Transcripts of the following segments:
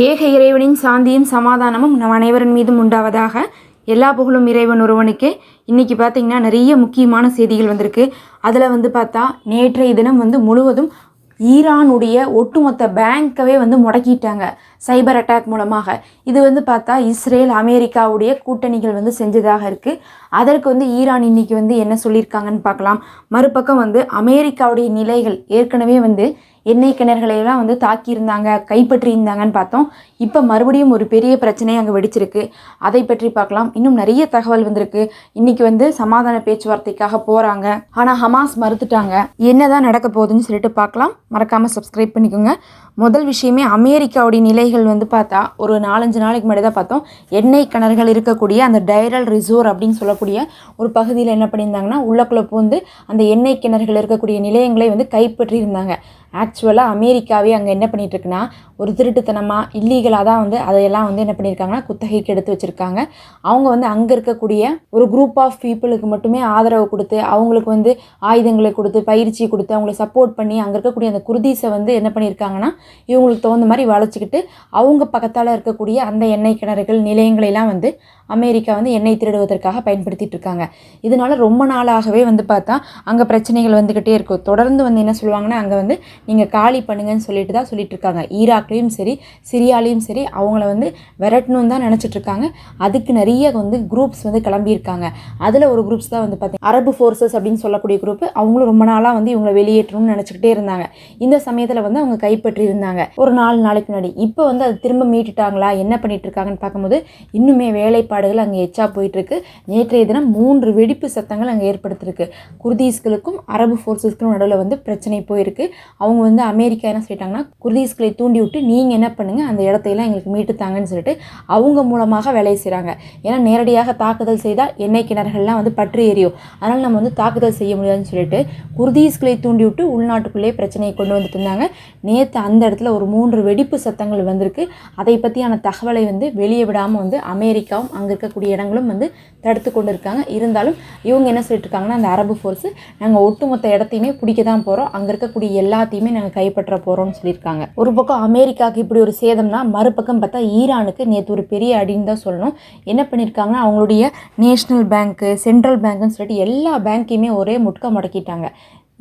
ஏக இறைவனின் சாந்தியும் சமாதானமும் நம் அனைவரின் மீதும் உண்டாவதாக எல்லா புகழும் இறைவன் ஒருவனுக்கே. இன்றைக்கி பார்த்தீங்கன்னா நிறைய முக்கியமான செய்திகள் வந்திருக்கு. அதில் வந்து பார்த்தா நேற்றைய தினம் வந்து முழுவதும் ஈரானுடைய ஒட்டுமொத்த பேங்க்கவே வந்து முடக்கிட்டாங்க சைபர் அட்டாக் மூலமாக. இது வந்து பார்த்தா இஸ்ரேல் அமெரிக்காவுடைய கூட்டணிகள் வந்து செஞ்சதாக இருக்குது அதற்கு வந்து ஈரான் இன்னைக்கு வந்து என்ன சொல்லியிருக்காங்கன்னு பார்க்கலாம். மறுபக்கம் வந்து அமெரிக்காவுடைய நிலைகள் ஏற்கனவே வந்து எண்ணெய் கிணறுகளை எல்லாம் வந்து தாக்கியிருந்தாங்க கைப்பற்றியிருந்தாங்கன்னு பார்த்தோம். இப்போ மறுபடியும் ஒரு பெரிய பிரச்சனை அங்கே வெடிச்சிருக்கு. அதை பற்றி பார்க்கலாம். இன்னும் நிறைய தகவல் வந்திருக்கு. இன்னைக்கு வந்து சமாதான பேச்சுவார்த்தைக்காக போகிறாங்க ஆனால் ஹமாஸ் மறுத்துட்டாங்க. என்னதான் நடக்க போகுதுன்னு சொல்லிட்டு பார்க்கலாம். மறக்காமல் சப்ஸ்கிரைப் பண்ணிக்கோங்க. முதல் விஷயமே அமெரிக்காவுடைய நிலைகள் வந்து பார்த்தா ஒரு நாலஞ்சு நாளைக்கு முன்னாடி தான் பார்த்தோம். எண்ணெய் கிணறுகள் இருக்கக்கூடிய அந்த டைரல் ரிசோர் அப்படின்னு சொல்லக்கூடிய ஒரு பகுதியில் என்ன பண்ணியிருந்தாங்கன்னா உள்ளக்குள்ளே பூந்து அந்த எண்ணெய் கிணறுகள் இருக்கக்கூடிய நிலையங்களை வந்து கைப்பற்றியிருந்தாங்க. ஆக்சுவலாக அமெரிக்காவே அங்கே என்ன பண்ணிகிட்ருக்குன்னா ஒரு திருட்டுத்தனமாக இல்லீகலாக தான் வந்து அதையெல்லாம் வந்து என்ன பண்ணியிருக்காங்கன்னா குத்தகைக்கு எடுத்து வச்சுருக்காங்க. அவங்க வந்து அங்கே இருக்கக்கூடிய ஒரு குரூப் ஆஃப் பீப்புளுக்கு மட்டுமே ஆதரவு கொடுத்து அவங்களுக்கு வந்து ஆயுதங்களை கொடுத்து பயிற்சி கொடுத்து அவங்களை சப்போர்ட் பண்ணி அங்கே இருக்கக்கூடிய அந்த குருதீஸை வந்து என்ன பண்ணியிருக்காங்கன்னா இவங்களுக்கு தகுந்த மாதிரி வளைச்சிக்கிட்டு அவங்க பக்கத்தால் இருக்கக்கூடிய அந்த எண்ணெய் கிணறுகள் நிலையங்களெல்லாம் வந்து அமெரிக்கா வந்து எண்ணெய் திருடுவதற்காக பயன்படுத்திட்டு இருக்காங்க இதனால ரொம்ப நாளாகவே வந்து பார்த்தா அங்கே பிரச்சனைகள் வந்துக்கிட்டே இருக்கும். தொடர்ந்து வந்து என்ன சொல்லுவாங்கன்னா அங்கே வந்து நீங்கள் காலி பண்ணுங்கன்னு சொல்லிட்டு தான் சொல்லிட்டு இருக்காங்க ஈராக்லேயும் சரி சிரியாலேயும் சரி அவங்கள வந்து விரட்டணும் தான் நினச்சிட்டு இருக்காங்க அதுக்கு நிறைய வந்து குரூப்ஸ் வந்து கிளம்பியிருக்காங்க. அதில் ஒரு குரூப்ஸ் தான் வந்து பார்த்தீங்க அரபு ஃபோர்ஸஸ் அப்படின்னு சொல்லக்கூடிய குரூப் அவங்களும் ரொம்ப நாளாக வந்து இவங்களை வெளியேற்றணும்னு நினச்சிக்கிட்டே இருந்தாங்க. இந்த சமயத்தில் வந்து அவங்க கைப்பற்றி இருந்தாங்க ஒரு நாலு நாளைக்கு முன்னாடி. இப்போ வந்து அது திரும்ப மீட்டுட்டாங்களா? என்ன பண்ணிட்டு இருக்காங்கன்னு பார்க்கும்போது இன்னுமே வேலைப்பாடு வேலைப்பாடுகள் அங்கே எச்சா போயிட்டுருக்கு. நேற்றைய தினம் மூன்று வெடிப்பு சத்தங்கள் அங்கே ஏற்படுத்திருக்கு. குர்தீஸ்களுக்கும் அரபு ஃபோர்ஸஸ்க்கும் நடுவில் வந்து பிரச்சனை போயிருக்கு. அவங்க வந்து அமெரிக்கா என்ன சொல்லிட்டாங்கன்னா குர்தீஸ்களை தூண்டி விட்டு நீங்கள் என்ன பண்ணுங்கள் அந்த இடத்தையெல்லாம் எங்களுக்கு மீட்டு தாங்கன்னு சொல்லிட்டு அவங்க மூலமாக வேலை செய்கிறாங்க ஏன்னா நேரடியாக தாக்குதல் செய்தால் எண்ணெய் கிணறுகள்லாம் வந்து பற்றி எரியும். அதனால் நம்ம வந்து தாக்குதல் செய்ய முடியாதுன்னு சொல்லிட்டு குர்தீஸ்களை தூண்டி விட்டு உள்நாட்டுக்குள்ளேயே பிரச்சனையை கொண்டு வந்துட்டு இருந்தாங்க. நேற்று அந்த இடத்துல ஒரு மூன்று வெடிப்பு சத்தங்கள் வந்திருக்கு. அதை பற்றியான தகவலை வந்து வெளியே விடாமல் வந்து அமெரிக்காவும் அங்கே இருக்கக்கூடிய இடங்களும் வந்து தடுத்து கொண்டு இருக்காங்க இருந்தாலும் இவங்க என்ன சொல்லிட்டு இருக்காங்கன்னா அந்த அரபு ஃபோர்ஸு நாங்கள் ஒட்டுமொத்த இடத்தையுமே பிடிக்க தான் போகிறோம் அங்கே இருக்கக்கூடிய எல்லாத்தையுமே நாங்கள் கைப்பற்ற போகிறோம்னு சொல்லியிருக்காங்க. ஒரு பக்கம் அமெரிக்காவுக்கு இப்படி ஒரு சேதம்னா மறுபக்கம் பார்த்தா ஈரானுக்கு நேற்று ஒரு பெரிய அடின்னு தான் சொல்லணும். என்ன பண்ணியிருக்காங்கன்னா அவங்களுடைய நேஷ்னல் பேங்க்கு சென்ட்ரல் பேங்க்குன்னு சொல்லிட்டு எல்லா பேங்க்கையுமே ஒரே முட்க முடக்கிட்டாங்க.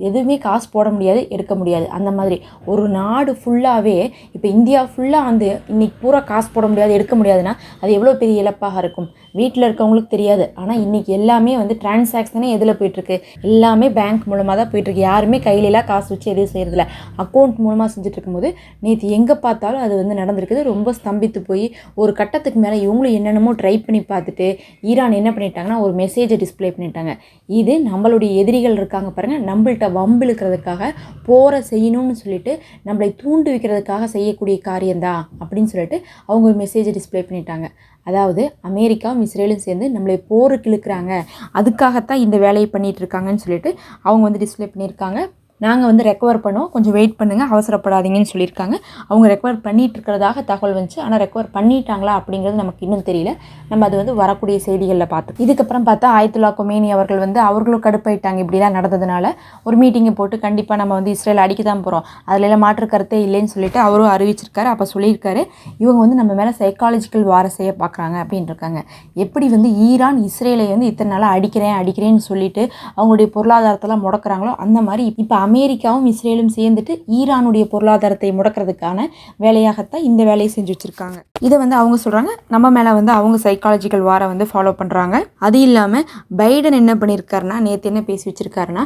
எதுவுமே காசு போட முடியாது எடுக்க முடியாது. அந்த மாதிரி. ஒரு நாடு ஃபுல்லாகவே இப்போ இந்தியா ஃபுல்லாக வந்து இன்றைக்கி பூரா காசு போட முடியாது எடுக்க முடியாதுன்னா அது எவ்வளோ பெரிய இழப்பாக இருக்கும்? வீட்டில் இருக்கவங்களுக்கு தெரியாது. ஆனால் இன்றைக்கி எல்லாமே வந்து டிரான்சாக்ஷனே எதில் போயிட்டுருக்கு. எல்லாமே பேங்க் மூலமாக தான் போயிட்டுருக்கு. யாருமே கையிலலாம் காசு வச்சு எதுவும் செய்கிறதில்ல அக்கௌண்ட் மூலமாக செஞ்சுட்டு இருக்கும்போது நேற்று எங்கே பார்த்தாலும் அது வந்து நடந்திருக்குது. ரொம்ப ஸ்தம்பித்து போய் ஒரு கட்டத்துக்கு மேலே இவங்களும் என்னென்னமோ ட்ரை பண்ணி பார்த்துட்டு ஈரான் என்ன பண்ணிட்டாங்கன்னா ஒரு மெசேஜை டிஸ்ப்ளே பண்ணிட்டாங்க. இது நம்மளுடைய எதிரிகள் இருக்காங்க பாருங்கள் நம்மள்கிட்ட வம்பு இழுக்கிறதுக்காக போரை செய்யணும்னு சொல்லிட்டு நம்மளை தூண்டு வைக்கிறதுக்காக செய்யக்கூடிய காரியம்தான் அப்படின்னு சொல்லிட்டு அவங்க ஒரு மெசேஜை டிஸ்ப்ளே பண்ணிட்டாங்க. அதாவது அமெரிக்காவும் இஸ்ரேலும் சேர்ந்து நம்மளை போருக்கு இழுக்கிறாங்க. அதுக்காகத்தான் இந்த வேலையை பண்ணிகிட்டு இருக்காங்கன்னு சொல்லிட்டு அவங்க வந்து டிஸ்ப்ளே பண்ணியிருக்காங்க. நாங்கள் வந்து ரெக்கவர் பண்ணோம் கொஞ்சம் வெயிட் பண்ணுங்கள் அவசரப்படாதீங்கன்னு சொல்லியிருக்காங்க. அவங்க ரெக்கவர் பண்ணிட்டு இருக்கிறதாக தகவல் வந்துச்சு. ஆனால் ரெக்கவர் பண்ணிட்டாங்களா அப்படிங்கிறது நமக்கு இன்னும் தெரியல. நம்ம அது வந்து வரக்கூடிய செய்திகளில் பார்த்தோம். இதுக்கப்புறம் பார்த்தா ஆயத்துல்லா கொமேனி அவர்கள் வந்து அவர்களும் கடுப்பாயிட்டாங்க. இப்படிலாம் நடந்ததுனால ஒரு மீட்டிங்கை போட்டு கண்டிப்பாக நம்ம வந்து இஸ்ரேல் அடிக்க தான் போகிறோம் அதில் எல்லாம் மாற்று கருத்தே இல்லைன்னு சொல்லிட்டு அவரும் அறிவிச்சிருக்காரு. அப்போ சொல்லியிருக்காரு. இவங்க வந்து நம்ம மேலே சைக்காலஜிக்கல் வார செய்ய பார்க்குறாங்க அப்படின்னு இருக்காங்க எப்படி வந்து ஈரான் இஸ்ரேலை வந்து இத்தனை நாளாக அடிக்கிறேன் அடிக்கிறேன்னு சொல்லிட்டு அவங்களுடைய பொருளாதாரத்தெல்லாம் முடக்கிறாங்களோ அந்த மாதிரி இப்போ அமெரிக்காவும் இஸ்ரேலும் சேர்ந்துட்டு ஈரானுடைய பொருளாதாரத்தை முடக்கிறதுக்கான வேலையாகத்தான் இந்த வேலையை செஞ்சு வச்சுருக்காங்க. இதை வந்து அவங்க சொல்கிறாங்க நம்ம மேலே வந்து அவங்க சைக்காலஜிக்கல் வாரை வந்து ஃபாலோ பண்ணுறாங்க அது இல்லாமல் பைடன் என்ன பண்ணியிருக்காருன்னா நேற்று என்ன பேசி வச்சுருக்காருன்னா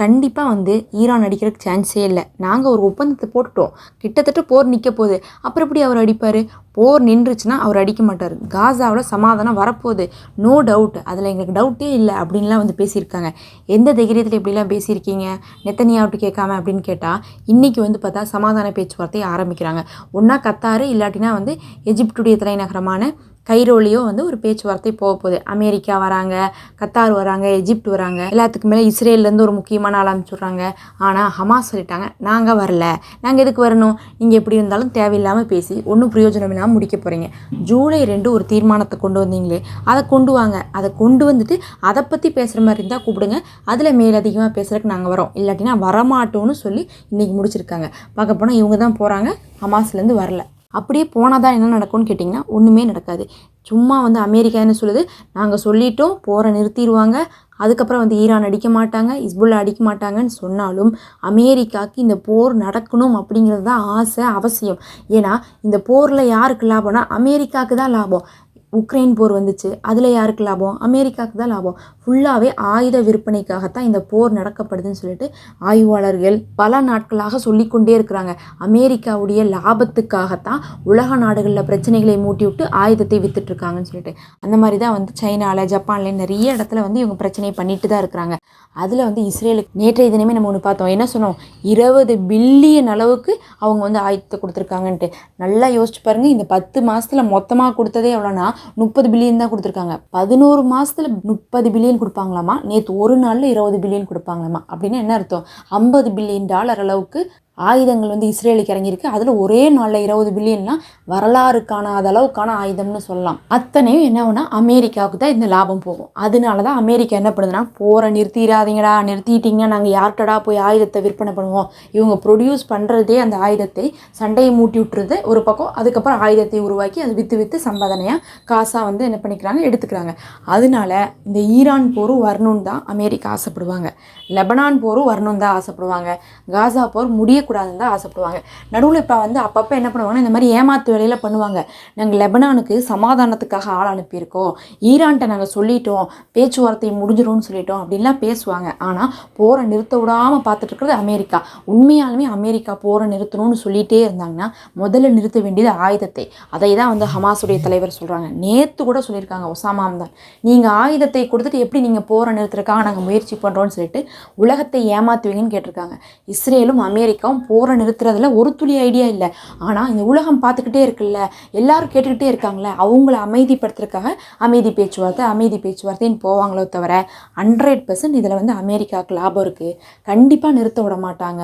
கண்டிப்பாக வந்து ஈரான் அடிக்கிறதுக்கு சான்ஸே இல்லை. நாங்கள் ஒரு ஒப்பந்தத்தை போட்டுட்டோம். கிட்டத்தட்ட போர் நிற்க போகுது. அப்புறம் எப்படி அவர் அடிப்பார்? போர் நின்றுச்சுன்னா அவர் அடிக்க மாட்டார். காசாவில் சமாதானம் வரப்போகுது. நோ டவுட் அதில் எங்களுக்கு டவுட்டே இல்லை அப்படின்லாம் வந்து பேசியிருக்காங்க. எந்த தைரியத்தில் இப்படிலாம் பேசியிருக்கீங்க? நெத்தனியாவிட்டு கேட்காம அப்படின்னு கேட்டால் இன்றைக்கி வந்து பார்த்தா சமாதான பேச்சுவார்த்தையை ஆரம்பிக்கிறாங்க. ஒன்றா கத்தாரு இல்லாட்டினா வந்து எஜிப்டுடைய தலைநகரமான கைரோலியோ வந்து ஒரு பேச்சுவார்த்தை போக போகுது அமெரிக்கா வராங்க கத்தார் வராங்க எஜிப்ட் வராங்க. எல்லாத்துக்கு மேலே இஸ்ரேல்லேருந்து ஒரு முக்கியமான ஆள் அனுப்பிச்சுட்றாங்க. ஆனால் ஹமாஸ் சொல்லிட்டாங்க நாங்கள் வரல. நாங்கள் எதுக்கு வரணும்? நீங்கள் எப்படி இருந்தாலும் தேவையில்லாமல் பேசி ஒன்றும் பிரயோஜனம் இல்லாமல் முடிக்க போகிறீங்க ஜூலை ரெண்டு ஒரு தீர்மானத்தை கொண்டு வந்தீங்களே அதை கொண்டு வாங்க. அதை கொண்டு வந்துட்டு அதை பற்றி பேசுகிற மாதிரி இருந்தால் கூப்பிடுங்க. அதில் மேலதிகமாக பேசுகிறதுக்கு நாங்கள் வரோம். இல்லாட்டினா வரமாட்டோம்னு சொல்லி இன்றைக்கி முடிச்சிருக்காங்க. பார்க்க போனால் இவங்க தான் போகிறாங்க ஹமாஸ்லேருந்து வரல. அப்படியே போனால் தான் என்ன நடக்கும்னு கேட்டிங்கன்னா ஒன்றுமே நடக்காது. சும்மா வந்து அமெரிக்கா என்ன சொல்லுது. நாங்கள் சொல்லிட்டோம் போரை நிறுத்திடுவாங்க. அதுக்கப்புறம் வந்து ஈரான் அடிக்க மாட்டாங்க இஸ்புல்லா அடிக்க மாட்டாங்கன்னு சொன்னாலும் அமெரிக்காவுக்கு இந்த போர் நடக்கணும் அப்படிங்கிறது தான் ஆசை அவசியம். ஏன்னா இந்த போரில் யாருக்கு லாபம்னா அமெரிக்காவுக்கு தான் லாபம். உக்ரைன் போர் வந்துச்சு. அதில் யாருக்கு லாபம்? அமெரிக்காவுக்கு தான் லாபம். ஃபுல்லாகவே ஆயுத விற்பனைக்காகத்தான் இந்த போர் நடக்கப்படுதுன்னு சொல்லிட்டு ஆய்வாளர்கள் பல நாட்களாக சொல்லிக்கொண்டே இருக்கிறாங்க. அமெரிக்காவுடைய லாபத்துக்காகத்தான் உலக நாடுகளில் பிரச்சனைகளை மூட்டி விட்டு ஆயுதத்தை வித்துட்ருக்காங்கன்னு சொல்லிட்டு. அந்த மாதிரி தான் வந்து சைனாவில் ஜப்பானில் நிறைய இடத்துல வந்து இவங்க பிரச்சனையை பண்ணிட்டு தான் இருக்கிறாங்க. அதில் வந்து இஸ்ரேலுக்கு நேற்றைய தினமே நம்ம ஒன்று பார்த்தோம். என்ன சொன்னோம்? இருபது பில்லியன் அளவுக்கு அவங்க வந்து ஆயுதத்தை கொடுத்துருக்காங்கன்ட்டு. நல்லா யோசிச்சு பாருங்கள் இந்த பத்து மாதத்தில் மொத்தமாக கொடுத்ததே எவ்வளோனா முப்பது பில்லியன் தான் கொடுத்துருக்காங்க. பதினோரு மாதத்தில் முப்பது பில்லியன் கொடுப்பாங்களாமா? நேற்று ஒரு நாளில் இருபது பில்லியன் கொடுப்பாங்களாமா? அப்படின்னு என்ன அர்த்தம்? ஐம்பது பில்லியன் டாலர் அளவுக்கு ஆயுதங்கள் வந்து இஸ்ரேலுக்கு இறங்கியிருக்கு. அதில் ஒரே நாளில் இருபது பில்லியன்லாம் வரலாறு காணாத அளவுக்கான ஆயுதம்னு சொல்லலாம். அத்தனையும் என்ன ஆகுனா அமெரிக்காவுக்கு தான் இந்த லாபம் போகும். அதனால தான் அமெரிக்கா என்ன பண்ணுதுன்னா போரை நிறுத்திடாதீங்கடா நிறுத்திட்டீங்கன்னா நாங்கள் யார்கிட்டடா போய் ஆயுதத்தை விற்பனை பண்ணுவோம்? இவங்க ப்ரொடியூஸ் பண்ணுறதே அந்த ஆயுதத்தை சண்டையை மூட்டி விட்டுறது ஒரு பக்கம். அதுக்கப்புறம் ஆயுதத்தை உருவாக்கி அது விற்று விற்று சம்பாதனையாக காசாக வந்து என்ன பண்ணிக்கிறாங்க எடுத்துக்கிறாங்க. அதனால இந்த ஈரான் போரும் வரணும்னு தான் அமெரிக்கா ஆசைப்படுவாங்க. லெபனான் போரும் வரணும்னு தான் ஆசைப்படுவாங்க. காசா போர் முடிய செய்யக்கூடாதுன்னு தான் ஆசைப்படுவாங்க. நடுவில் இப்போ வந்து அப்பப்போ என்ன பண்ணுவாங்கன்னா இந்த மாதிரி ஏமாத்து வேலையில் பண்ணுவாங்க. நாங்கள் லெபனானுக்கு சமாதானத்துக்காக ஆள் அனுப்பியிருக்கோம். ஈரான்கிட்ட நாங்கள் சொல்லிட்டோம். பேச்சுவார்த்தை முடிஞ்சிடும்னு சொல்லிட்டோம். அப்படின்லாம் பேசுவாங்க. ஆனால் போரை நிறுத்த விடாமல் பார்த்துட்டு இருக்கிறது அமெரிக்கா. உண்மையாலுமே அமெரிக்கா போரை நிறுத்தணும்னு சொல்லிகிட்டே இருந்தாங்கன்னா முதல்ல நிறுத்த வேண்டியது ஆயுதத்தை. அதை தான் வந்து ஹமாஸுடைய தலைவர் சொல்கிறாங்க நேற்று கூட சொல்லியிருக்காங்க ஒசாமாம் தான் நீங்கள் ஆயுதத்தை கொடுத்துட்டு எப்படி நீங்கள் போரை நிறுத்துறதுக்காக நாங்கள் முயற்சி பண்ணுறோன்னு சொல்லிட்டு உலகத்தை ஏமாத்துவீங்கன்னு கேட்டிருக்காங்க. இஸ்ரேலும் அமெரிக்காவும் போகிற நிறுத்துறதுல ஒரு துளி ஐடியா இல்லை. ஆனால் இந்த உலகம் பார்த்துக்கிட்டே இருக்குல்ல எல்லாரும் கேட்டுக்கிட்டே இருக்காங்களே அவங்கள அமைதிப்படுத்துறதுக்காக அமைதி பேச்சுவார்த்தை அமைதி பேச்சுவார்த்தைன்னு போவாங்களோ தவிர ஹண்ட்ரட் பர்சன்ட் இதில் வந்து அமெரிக்காவுக்கு லாபம் இருக்குது கண்டிப்பாக நிறுத்த விட மாட்டாங்க.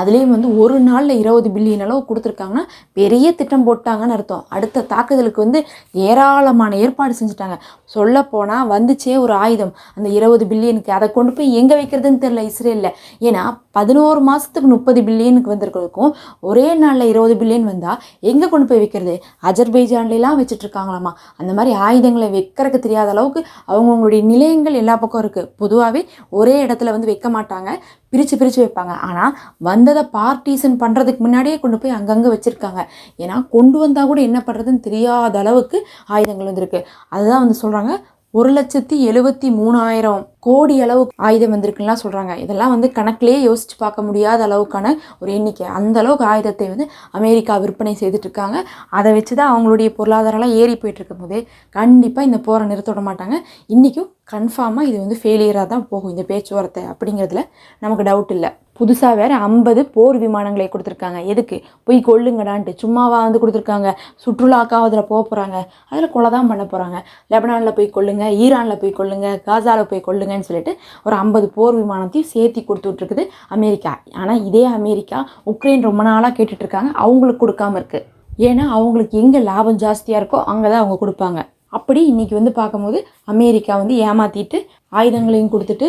அதுலேயும் வந்து ஒரு நாளில் இருபது பில்லியன் அளவு கொடுத்துருக்காங்கன்னா பெரிய திட்டம் போட்டாங்கன்னு அர்த்தம். அடுத்த தாக்குதலுக்கு வந்து ஏராளமான ஏற்பாடு செஞ்சுட்டாங்க. சொல்லப்போனால் வந்துச்சே ஒரு ஆயுதம். அந்த இருபது பில்லியனுக்கு அதை கொண்டு போய் எங்கே வைக்கிறதுன்னு தெரில இஸ்ரேலில். ஏன்னா பதினோரு மாதத்துக்கு முப்பது பில்லியன் பில்லியனுக்கு வந்திருக்கிறதுக்கும் ஒரே நாளில் இருபது பில்லியன் வந்தால் எங்கே கொண்டு போய் வைக்கிறது? அஜர்பைஜான்லாம் வச்சுட்ருக்காங்களாமா. அந்த மாதிரி ஆயுதங்களை வைக்கிறதுக்கு தெரியாத அளவுக்கு அவங்கவுங்களுடைய நிலையங்கள் எல்லா பக்கம் இருக்குது பொதுவாகவே ஒரே இடத்துல வந்து வைக்க மாட்டாங்க. பிரித்து பிரித்து வைப்பாங்க. ஆனால் வந்ததை பார்ட்டிசன் பண்ணுறதுக்கு முன்னாடியே கொண்டு போய் அங்கங்கே வச்சுருக்காங்க. ஏன்னா கொண்டு வந்தால் கூட என்ன பண்ணுறதுன்னு தெரியாத அளவுக்கு ஆயுதங்கள் வந்திருக்கு. அதுதான் வந்து சொல்கிறாங்க ஒரு லட்சத்தி எழுபத்தி மூணாயிரம் கோடி அளவு ஆயுதம் வந்திருக்குலாம் சொல்கிறாங்க இதெல்லாம் வந்து கணக்கிலே யோசித்து பார்க்க முடியாத அளவுக்கான ஒரு எண்ணிக்கை. அந்த அளவுக்கு ஆயுதத்தை வந்து அமெரிக்கா விற்பனை செய்துட்டு இருக்காங்க. அதை வச்சு தான் அவங்களுடைய பொருளாதாரம்லாம் ஏறி போயிட்டு போது கண்டிப்பாக இந்த போரை நிறுத்த விட மாட்டாங்க. இன்றைக்கும் கன்ஃபார்மாக இது வந்து ஃபெயிலியராக தான் போகும் இந்த பேச்சுவார்த்தை அப்படிங்கிறதுல நமக்கு டவுட் இல்லை. புதுசாக வேறு ஐம்பது போர் விமானங்களை கொடுத்துருக்காங்க. எதுக்கு? போய் கொள்ளுங்கடான்ட்டு சும்மாவாக வந்து கொடுத்துருக்காங்க. சுற்றுலாக்காக அதில் போக போகிறாங்க அதில் கொலை தான் பண்ண போகிறாங்க லெபனானில் போய் கொள்ளுங்க ஈரானில் போய் கொள்ளுங்க காசாவில் போய் கொள்ளுங்கன்னு சொல்லிட்டு ஒரு ஐம்பது போர் விமானத்தையும் சேர்த்தி கொடுத்துட்ருக்குது அமெரிக்கா. ஆனால் இதே அமெரிக்கா உக்ரைன் ரொம்ப நாளாக கேட்டுட்ருக்காங்க. அவங்களுக்கு கொடுக்காம இருக்குது ஏன்னா அவங்களுக்கு எங்கே லாபம் ஜாஸ்தியாக இருக்கோ அங்கே தான் அவங்க கொடுப்பாங்க. அப்படி இன்றைக்கி வந்து பார்க்கும்போது அமெரிக்கா வந்து ஏமாற்றிட்டு ஆயுதங்களையும் கொடுத்துட்டு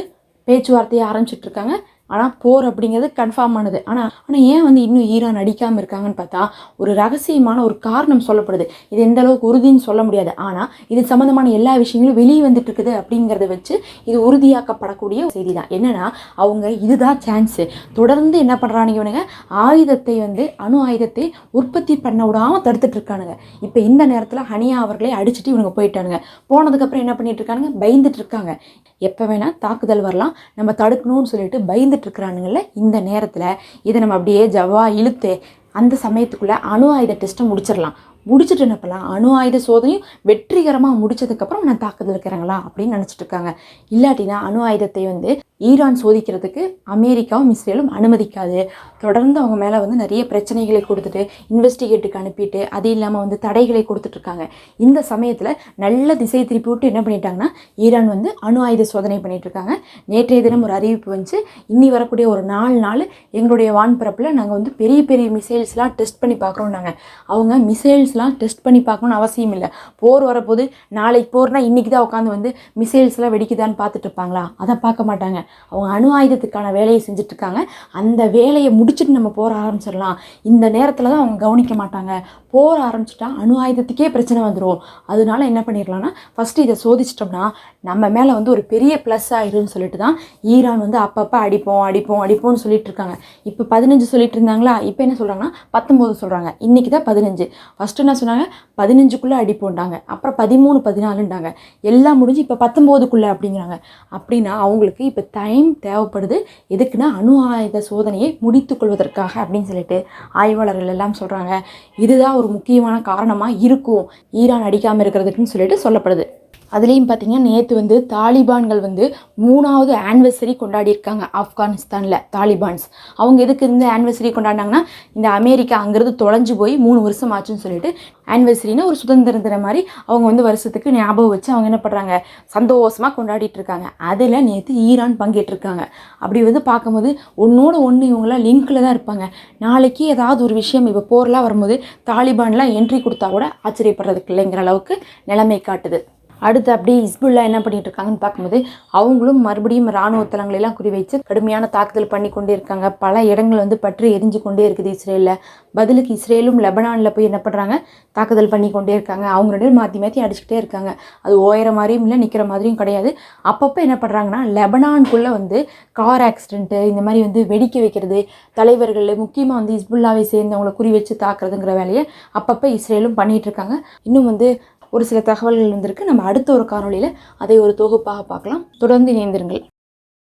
பேச்சுவார்த்தையை ஆரம்பிச்சிட்ருக்காங்க. ஆனால் போர் அப்படிங்கிறது கன்ஃபார்ம் ஆனது. ஆனால் ஆனால் ஏன் வந்து இன்னும் ஈரான் அடிக்காமல் இருக்காங்கன்னு பார்த்தா ஒரு ரகசியமான ஒரு காரணம் சொல்லப்படுது. இது எந்த அளவுக்கு உறுதின்னு சொல்ல முடியாது. ஆனால் இது சம்மந்தமான எல்லா விஷயங்களும் வெளியே வந்துட்டு இருக்குது அப்படிங்கிறத வச்சு இது உறுதியாக்கப்படக்கூடிய செய்தி தான் என்னன்னா அவங்க இதுதான் சான்ஸு தொடர்ந்து என்ன பண்ணுறானுங்க இவனுங்க? ஆயுதத்தை வந்து அணு ஆயுதத்தை உற்பத்தி பண்ண விடாமல் தடுத்துட்டு இருக்கானுங்க. இப்போ இந்த நேரத்தில் ஹனியா அவர்களே அடிச்சுட்டு இவனுங்க போயிட்டானுங்க. போனதுக்கப்புறம் என்ன பண்ணிட்டு இருக்கானுங்க? பயந்துட்டு இருக்காங்க. எப்போ வேணால் தாக்குதல் வரலாம். நம்ம தடுக்கணும்னு சொல்லிட்டு பயந்து இருக்கிறானுங்கள இந்த நேரத்தில் இதை நம்ம அப்படியே ஜவ்வா இழுத்து அந்த சமயத்துக்குள்ளே அணு ஆயுத டெஸ்ட்டை முடிச்சிடலாம். முடிச்சுட்டு என்ன பண்ணலாம் அணு ஆயுத சோதனையும் வெற்றிகரமாக முடிச்சதுக்கப்புறம் நான் தாக்குதல் இருக்கிறாங்களா அப்படின்னு நினச்சிட்டு இருக்காங்க. இல்லாட்டினா அணு ஆயுதத்தை வந்து ஈரான் சோதிக்கிறதுக்கு அமெரிக்காவும் இஸ்ரேலும் அனுமதிக்காது. தொடர்ந்து அவங்க மேலே வந்து நிறைய பிரச்சனைகளை கொடுத்துட்டு இன்வெஸ்டிகேட்டுக்கு அனுப்பிட்டு அது இல்லாமல் வந்து தடைகளை கொடுத்துட்ருக்காங்க இந்த சமயத்தில் நல்ல திசை திருப்பி விட்டு என்ன பண்ணிட்டாங்கன்னா ஈரான் வந்து அணு ஆயுத சோதனை பண்ணிகிட்ருக்காங்க இருக்காங்க. நேற்றைய தினம் ஒரு அறிவிப்பு வந்துச்சு. இன்னி வரக்கூடிய ஒரு நாலு நாள் எங்களுடைய வான்பரப்பில் நாங்கள் வந்து பெரிய பெரிய மிசைல்ஸ்லாம் டெஸ்ட் பண்ணி பார்க்குறோம் நாங்கள் அவங்க மிசைல்ஸ்லாம் டெஸ்ட் பண்ணி பார்க்கணும்னு அவசியம் இல்லை. போர் வரப்போது நாளைக்கு போர்னால் இன்றைக்கி தான் உட்காந்து வந்து மிசைல்ஸ்லாம் வெடிக்குதான்னு பார்த்துட்டு இருப்பாங்களா? அதை பார்க்க மாட்டாங்க. அவங்க அணு ஆயுதத்துக்கான வேலையை செஞ்சுட்டு இருக்காங்க அந்த வேலையை முடிச்சுட்டு நம்ம போகிற ஆரம்பிச்சிடலாம். இந்த நேரத்தில் தான் அவங்க கவனிக்க மாட்டாங்க. போர் ஆரம்பிச்சிட்டா அணு ஆயுதத்துக்கே பிரச்சனை வந்துடும் அதனால என்ன பண்ணிடலாம்னா ஃபஸ்ட்டு இதை சோதிச்சிட்டோம்னா நம்ம மேலே வந்து ஒரு பெரிய ப்ளஸ் ஆயிரும்னு சொல்லிட்டு தான் ஈரான் வந்து அப்பப்போ அடிப்போம் அடிப்போம் அடிப்போம்னு சொல்லிட்டு இருக்காங்க. இப்போ பதினஞ்சு சொல்லிட்டு இருந்தாங்களா? இப்போ என்ன சொல்கிறாங்கன்னா பத்தொம்போது சொல்கிறாங்க இன்றைக்கி தான் பதினஞ்சு. ஃபஸ்ட்டு என்ன சொன்னாங்க? பதினஞ்சுக்குள்ளே அடிப்போண்டாங்க அப்புறம் பதிமூணு பதினாலுண்டாங்க எல்லாம் முடிஞ்சு இப்போ பத்தொம்போதுக்குள்ளே அப்படிங்கிறாங்க. அப்படின்னா அவங்களுக்கு இப்போ டைம் தேவைப்படுது. எதுக்குன்னா அணு ஆயுத சோதனையை முடித்துக்கொள்வதற்காக அப்படின்னு சொல்லிட்டு ஆய்வாளர்கள் எல்லாம் சொல்கிறாங்க இதுதான் ஒரு முக்கியமான காரணமாக இருக்கும் ஈரான் அடிக்காமல் இருக்கிறதுக்குன்னு சொல்லிட்டு சொல்லப்படுது. அதுலேயும் பார்த்தீங்கன்னா நேற்று வந்து தாலிபான்கள் வந்து மூணாவது ஆனிவர்சரி கொண்டாடியிருக்காங்க ஆப்கானிஸ்தானில் தாலிபான்ஸ். அவங்க எதுக்கு இந்த ஆனிவர்சரி கொண்டாடினாங்கன்னா இந்த அமெரிக்கா அங்கேருந்து தொலைஞ்சு போய் மூணு வருஷம் ஆச்சுன்னு சொல்லிட்டு ஆனிவர்சரினா ஒரு சுதந்திர தினம் மாதிரி அவங்க வந்து வருஷத்துக்கு ஞாபகம் வச்சு அவங்க என்ன பண்ணுறாங்க சந்தோஷமாக கொண்டாடிட்டு இருக்காங்க அதில் நேற்று ஈரான் பங்கேற்றிருக்காங்க. அப்படி வந்து பார்க்கும்போது ஒன்றோட ஒன்று இவங்களாம் லிங்க்கில் தான் இருப்பாங்க. நாளைக்கு ஏதாவது ஒரு விஷயம் இப்போ போர்லாம் வரும்போது தாலிபான்லாம் என்ட்ரி கொடுத்தா கூட ஆச்சரியப்படுறதுக்கு இல்லைங்கிற அளவுக்கு நிலைமை காட்டுது. அடுத்து அப்படியே இஸ்புல்லா என்ன பண்ணிட்டு இருக்காங்கன்னு பார்க்கும்போது அவங்களும் மறுபடியும் இராணுவ தளங்களை எல்லாம் வச்சு கடுமையான தாக்குதல் பண்ணி கொண்டே இருக்காங்க. பல இடங்கள் வந்து பற்றி எரிஞ்சு கொண்டே இருக்குது இஸ்ரேலில். பதிலுக்கு இஸ்ரேலும் லெபனானில் போய் என்ன பண்ணுறாங்க தாக்குதல் பண்ணி கொண்டே இருக்காங்க. அவங்க ரெண்டு மாற்றி மாற்றி அடிச்சுக்கிட்டே இருக்காங்க. அது ஓயிற மாதிரியும் இல்லை நிற்கிற மாதிரியும் கிடையாது. அப்பப்போ என்ன பண்ணுறாங்கன்னா லெபனான்குள்ளே வந்து கார் ஆக்சிடென்ட்டு இந்த மாதிரி வந்து வெடிக்க வைக்கிறது தலைவர்கள் முக்கியமாக வந்து இஸ்புல்லாவை சேர்ந்தவங்களை குறி வச்சு தாக்குறதுங்கிற வேலையை அப்பப்போ இஸ்ரேலும் பண்ணிகிட்டு இருக்காங்க. இன்னும் வந்து ஒரு சில தகவல்கள் வந்திருக்கு. நம்ம அடுத்த ஒரு காணொலியில் அதை ஒரு தொகுப்பாக பார்க்கலாம். தொடர்ந்து இணைந்திருங்கள்.